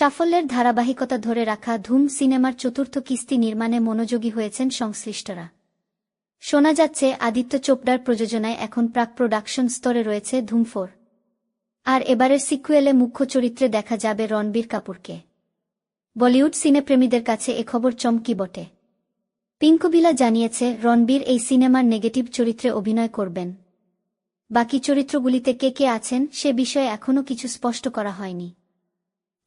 সাফল্যের ধারাবাহিকতা ধরে রাখা ধুম সিনেমার চতুর্থ কিস্তি নির্মাণে মনোযোগী হয়েছেন সংশ্লিষ্টরা। শোনা যাচ্ছে, আদিত্য চোপড়ার প্রযোজনায় এখন প্রাক প্রোডাকশন স্তরে রয়েছে ধুমফোর আর এবারের সিকুয়েলে মুখ্য চরিত্রে দেখা যাবে রণবীর কাপুরকে। বলিউড সিনেপ্রেমীদের কাছে এ খবর চমকি বটে। পিঙ্কুবিলা জানিয়েছে, রণবীর এই সিনেমার নেগেটিভ চরিত্রে অভিনয় করবেন। বাকি চরিত্রগুলিতে কে কে আছেন, সে বিষয়ে এখনও কিছু স্পষ্ট করা হয়নি।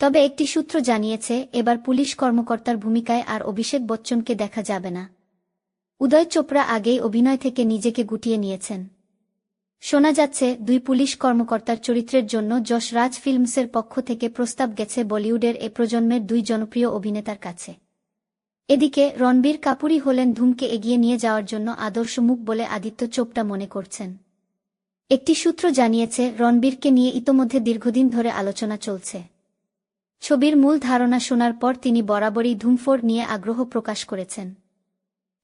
তবে একটি সূত্র জানিয়েছে, এবার পুলিশ কর্মকর্তার ভূমিকায় আর অভিষেক বচ্চনকে দেখা যাবে না। উদয় চোপড়া আগেই অভিনয় থেকে নিজেকে গুটিয়ে নিয়েছেন। শোনা যাচ্ছে, দুই পুলিশ কর্মকর্তার চরিত্রের জন্য যশ রাজ ফিল্মসের পক্ষ থেকে প্রস্তাব গেছে বলিউডের এ প্রজন্মের দুই জনপ্রিয় অভিনেতার কাছে। এদিকে, রণবীর কাপুরই হলেন ধুমকে এগিয়ে নিয়ে যাওয়ার জন্য আদর্শ মুখ বলে আদিত্য চোপটা মনে করছেন। একটি সূত্র জানিয়েছে, রণবীরকে নিয়ে ইতোমধ্যে দীর্ঘদিন ধরে আলোচনা চলছে। ছবির মূল ধারণা শোনার পর তিনি বরাবরই ধুমফোর নিয়ে আগ্রহ প্রকাশ করেছেন।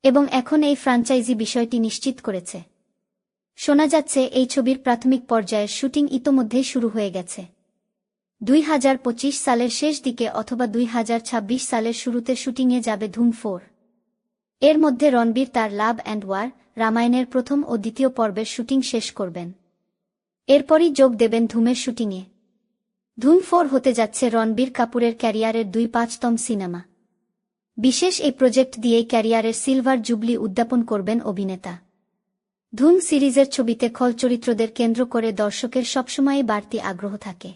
এবং এখন এই ফ্রাঞ্চাইজি বিষয়টি নিশ্চিত করেছে। শোনা যাচ্ছে, এই ছবির প্রাথমিক পর্যায়ের শুটিং ইতোমধ্যেই শুরু হয়ে গেছে। দুই হাজার পঁচিশ সালের শেষ দিকে অথবা দুই হাজার ছাব্বিশ সালের শুরুতে শুটিংয়ে যাবে ধুম ফোর এর মধ্যে রণবীর তার লাভ অ্যান্ড ওয়ার, রামায়ণের প্রথম ও দ্বিতীয় পর্বের শুটিং শেষ করবেন। এরপরই যোগ দেবেন ধুমের শুটিংয়ে। ধুম ফোর হতে যাচ্ছে রণবীর কাপুরের ক্যারিয়ারের দুই পাঁচতম সিনেমা। বিশেষ এই প্রজেক্ট দিয়েই ক্যারিয়ারের সিলভার জুবলি উদ্যাপন করবেন অভিনেতা। ধুম সিরিজের ছবিতে খল চরিত্রদের কেন্দ্র করে দর্শকের সবসময়ই বাড়তি আগ্রহ থাকে।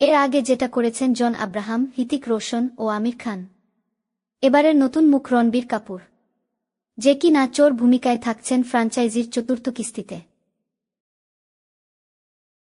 এর আগে যেটা করেছেন জন আব্রাহাম, হিতিক রোশন ও আমির খান। এবারের নতুন মুখ রণবীর কাপুর। যে কি না চোর ভূমিকায় থাকছেন ফ্রাঞ্চাইজির চতুর্থ কিস্তিতে।